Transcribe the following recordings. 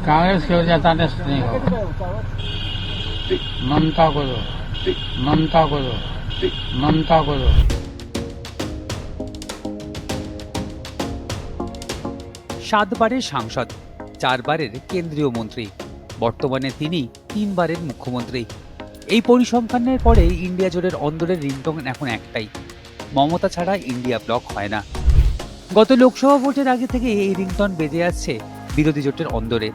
कांग्रेस की वजह नेस्ट नहीं होगा ममता को दो ममता को दो ममता को दो সাতবারের সাংসদ চারবারের কেন্দ্রীয় মন্ত্রী বর্তমানে তিনি তিনবারের মুখ্যমন্ত্রী এই পরিসংখ্যানের পরে ইন্ডিয়া জোটের অন্দরের রিংটোন এখন একটাই মমতা ছাড়া ইন্ডিয়া ব্লক হয় না গত লোকসভা ভোটের আগে থেকে এই রিংটন বেজে আসছে বিরোধী জোটের অন্দরে।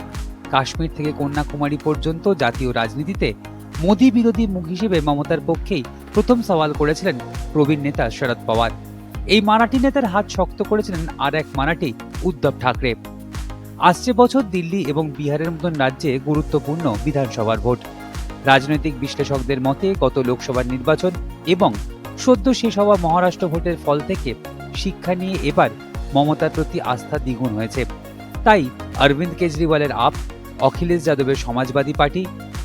কাশ্মীর থেকে কন্যাকুমারী পর্যন্ত জাতীয় রাজনীতিতে মোদী বিরোধী মুখ হিসেবে মমতার পক্ষেই প্রথম সওয়াল করেছিলেন প্রবীণ নেতা শরদ পাওয়ার। এই মারাঠি নেতার হাত শক্ত করেছিলেন আর এক মারাঠি, উদ্ধব ঠাকরে। আসছে বছর দিল্লি এবং বিহারের মতন রাজ্যে গুরুত্বপূর্ণ বিধানসভার ভোট। রাজনৈতিক বিশ্লেষকদের মতে গত লোকসভার নির্বাচন এবং সদ্য শেষ হওয়া মহারাষ্ট্র ভোটের ফল থেকে শিক্ষা নিয়ে এবার মমতার প্রতি আস্থা দ্বিগুণ হয়েছে। তাই অরবিন্দ কেজরিওয়ালের আপ অখিলেশ যাদবের সমাজবাদী পার্টি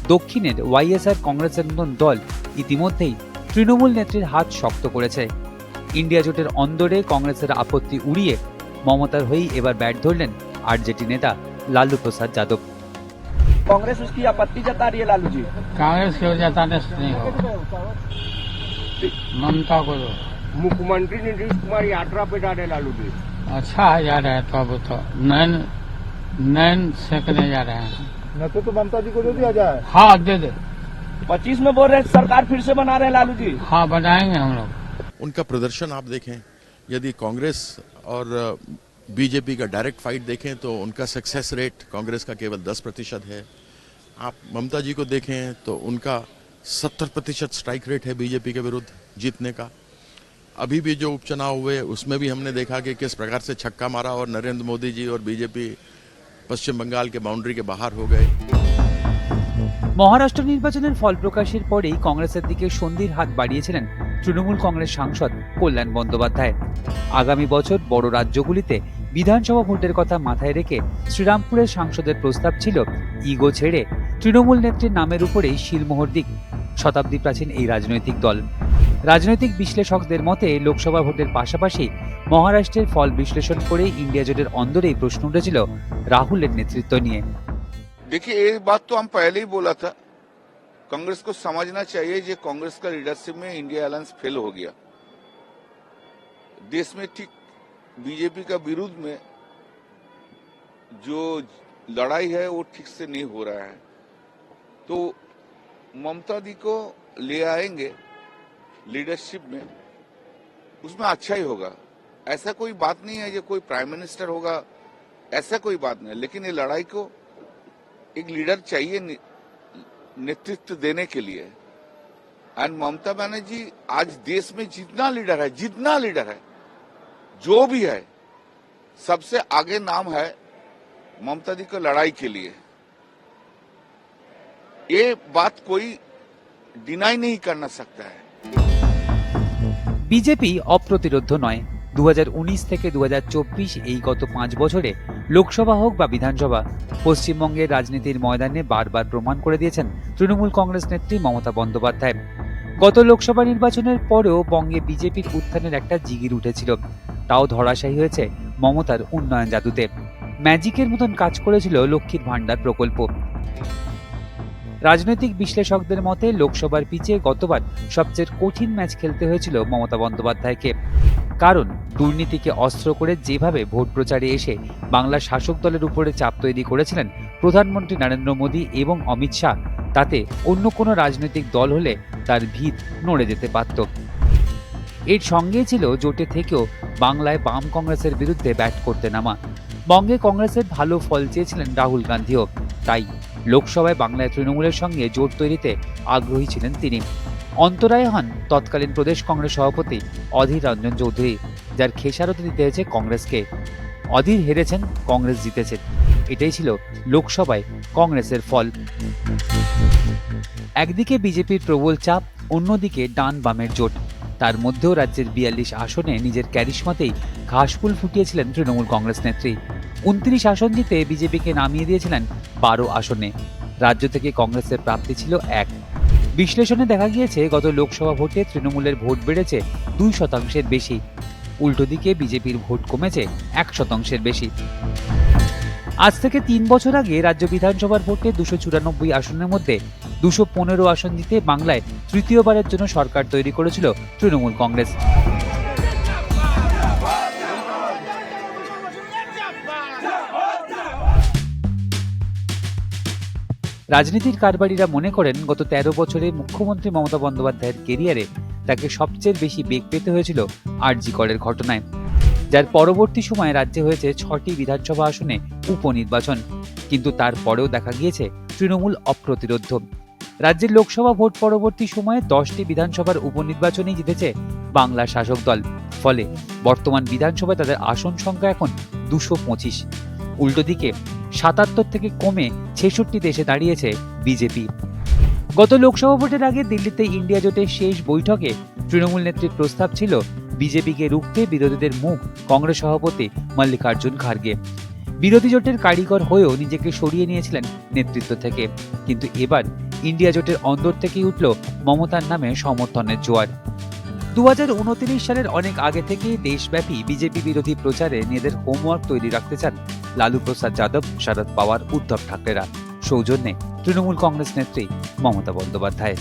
দক্ষিণের ওয়াইএসআর কংগ্রেসের মতন দল ইতিমধ্যেই তৃণমূল নেত্রীর হাত শক্ত করেছে ইন্ডিয়া জোটের অন্দরে কংগ্রেসের আপত্তি উড়িয়ে মমতার হয়েই এবার ব্যাট ধরলেন আরজেডি নেতা লালু প্রসাদ যাদব कांग्रेस उसकी आपत्ति जता रही है लालू जी कांग्रेस की वजह नेस्ट नहीं होगा ममता को दो मुख्यमंत्री नीतीश कुमार यात्रा पे जा रहे लालू जी अच्छा है जा रहा है तो अब तो नैन नैन सेकने जा रहे हैं। न तो, तो ममता जी को दे दिया जाए। हाँ दे दे। पच्चीस में बोल रहे हैं, सरकार फिर से बना रहे हैं लालू जी। हाँ बनाएँगे हम लोग। उनका प्रदर्शन आप देखें यदि कांग्रेस और बीजेपी का डायरेक्ट फाइट देखें तो उनका सक्सेस रेट कांग्रेस का केवल 10 प्रतिशत है। आप ममता जी को देखें तो उनका 70 प्रतिशत स्ट्राइक रेट है बीजेपी के विरुद्ध जीतने का। अभी भी जो उपचुनाव हुए उसमें भी हमने देखा कि किस प्रकार से छक्का मारा और नरेंद्र मोदी जी और बीजेपी পশ্চিম বঙ্গাল কে বাউন্ডারি কে বাহার হয়ে গয়ে। মহারাষ্ট্র নির্বাচনের ফল প্রকাশের পরেই কংগ্রেসের দিকে সন্ধির হাত বাড়িয়েছিলেন তৃণমূল কংগ্রেস সাংসদ কল্যাণ বন্দ্যোপাধ্যায়। আগামী বছর বড় রাজ্যগুলিতে বিধানসভা ভোটের কথা মাথায় রেখে শ্রীরামপুরের সাংসদের প্রস্তাব ছিল ইগো ছেড়ে। তৃণমূল নেত্রীর নামের উপরেই শিলমোহর দিক, শতাব্দী প্রাচীন এই রাজনৈতিক দল। রাজনৈতিক বিশ্লেষকদের মতে লোকসভা ভোটের পাশাপাশি মহারাষ্ট্রের ফল বিশ্লেষণ করে ইন্ডিয়া জোটের অন্দরেই প্রশ্ন উঠেছিল রাহুলের নেতৃত্ব নিয়ে देखिए एक बात तो हम पहले ही बोला था कांग्रेस को समझना चाहिए कि कांग्रेस का लीडरशिप में इंडिया अलायंस फेल हो गया देश में ठीक बीजेपी का विरुद्ध में जो लड़ाई है वो ठीक से नहीं हो रहा है तो ममता दी को ले आएंगे लीडरशिप में, उसमें अच्छा ही होगा। ऐसा कोई बात नहीं है जो कोई प्राइम मिनिस्टर होगा, ऐसा कोई बात नहीं है। लेकिन ये लड़ाई को एक लीडर चाहिए नेतृत्व देने के लिए। एंड ममता बनर्जी आज देश में जितना लीडर है, जितना लीडर है, जो भी है, सबसे आगे नाम है ममता जी को लड़ाई के लिए। ये बात कोई डिनाई नहीं करना सकता है। বিজেপি অপ্রতিরোধ নয়। দু থেকে দু হাজার চব্বিশ এই গত পাঁচ বছরে লোকসভা হোক বা বিধানসভা, পশ্চিমবঙ্গের রাজনীতির ময়দানে বারবার প্রমাণ করে দিয়েছেন তৃণমূল কংগ্রেস নেত্রী মমতা বন্দ্যোপাধ্যায়। গত লোকসভা নির্বাচনের পরেও বঙ্গে বিজেপির উত্থানের একটা জিগির উঠেছিল। তাও ধরাশায়ী হয়েছে মমতার উন্নয়ন জাদুতে। ম্যাজিকের মতন কাজ করেছিল লক্ষ্মীর ভাণ্ডার প্রকল্প। রাজনৈতিক বিশ্লেষকদের মতে লোকসভার পিচে গতবার সবচেয়ে কঠিন ম্যাচ খেলতে হয়েছিল মমতা বন্দ্যোপাধ্যায়কে। কারণ, দুর্নীতিকে অস্ত্র করে যেভাবে ভোট প্রচারে এসে বাংলার শাসক দলের উপরে চাপ তৈরি করেছিলেন প্রধানমন্ত্রী নরেন্দ্র মোদী এবং অমিত শাহ, তাতে অন্য কোনো রাজনৈতিক দল হলে তার ভিত নড়ে যেতে পারত। এর সঙ্গে ছিল জোটে থেকেও বাংলায় বাম কংগ্রেসের বিরুদ্ধে ব্যাট করতে নামা। বঙ্গে কংগ্রেসের ভালো ফল চেয়েছিলেন রাহুল গান্ধীও, তাই লোকসভায় বাংলায় তৃণমূলের সঙ্গে জোট তৈরিতে আগ্রহী ছিলেন তিনি। অন্তরায় হন তৎকালীন প্রদেশ কংগ্রেস সভাপতি অধীর রঞ্জন চৌধুরী, যার খেসারত দিতে হয়েছে কংগ্রেসকে। অধীর হেরেছেন, কংগ্রেস জিতেছেন এটাই ছিল লোকসভায় কংগ্রেসের ফল। একদিকে বিজেপির প্রবল চাপ, অন্যদিকে ডান বামের জোট। তার মধ্যেও রাজ্যের বিয়াল্লিশ আসনে নিজের ক্যারিশমাতেই ঘাসফুল ফুটিয়েছিলেন তৃণমূল কংগ্রেস নেত্রী। উনত্রিশ আসন জিতে বিজেপিকে নামিয়ে দিয়েছিলেন বারো আসনে। রাজ্য থেকে কংগ্রেসের প্রাপ্তি ছিল এক। বিশ্লেষণে দেখা গিয়েছে, গত লোকসভা ভোটে তৃণমূলের ভোট বেড়েছে দুই শতাংশের বেশি। উল্টো দিকে বিজেপির ভোট কমেছে এক শতাংশের বেশি। আজ থেকে তিন বছর আগে রাজ্য বিধানসভার ভোটে দুশো চুরানব্বই আসনের মধ্যে দুশো পনেরো আসন জিতে বাংলায় তৃতীয়বারের জন্য সরকার তৈরি করেছিল তৃণমূল কংগ্রেস। রাজনীতির কারবারিরা মনে করেন, গত তেরো বছরে মুখ্যমন্ত্রী মমতা বন্দ্যোপাধ্যায়ের কেরিয়ারে তাকে সবচেয়ে বেশি বেগ পেতে হয়েছিল আরজি করের ঘটনায়। যার পরবর্তী সময়ে রাজ্যে হয়েছে ছটি বিধানসভা আসনে উপনির্বাচন। কিন্তু তারপরেও দেখা গিয়েছে তৃণমূল অপ্রতিরোধ। রাজ্যের লোকসভা ভোট পরবর্তী সময়ে দশটি বিধানসভার উপনির্বাচনেই জিতেছে বাংলা শাসক দল। ফলে বর্তমান বিধানসভায় তাদের আসন সংখ্যা এখন দুশো পঁচিশ। উল্টো দিকে সাতাত্তর থেকে কমে ছেষট্টিতে এসে দাঁড়িয়েছে বিজেপি। গত লোকসভা ভোটের আগে দিল্লিতে ইন্ডিয়া জোটের শেষ বৈঠকে তৃণমূল নেত্রীর প্রস্তাব ছিল বিজেপিকে রুখতে বিরোধীদের মুখ কংগ্রেস সভাপতি মল্লিকার্জুন খার্গে। বিরোধী জোটের কারিগর হয়েও নিজেকে সরিয়ে নিয়েছিলেন নেতৃত্ব থেকে। কিন্তু এবার ইন্ডিয়া জোটের অন্দর থেকেই উঠল মমতার নামে সমর্থনের জোয়ার। দু হাজার উনত্রিশ সালের অনেক আগে থেকেই দেশব্যাপী বিজেপি বিরোধী প্রচারে নিজেদের হোমওয়ার্ক তৈরি রাখতে চান লালু প্রসাদ যাদব শরদ পাওয়ার উদ্ধব ঠাকরেরা। সৌজন্যে তৃণমূল কংগ্রেস নেত্রী মমতা বন্দ্যোপাধ্যায়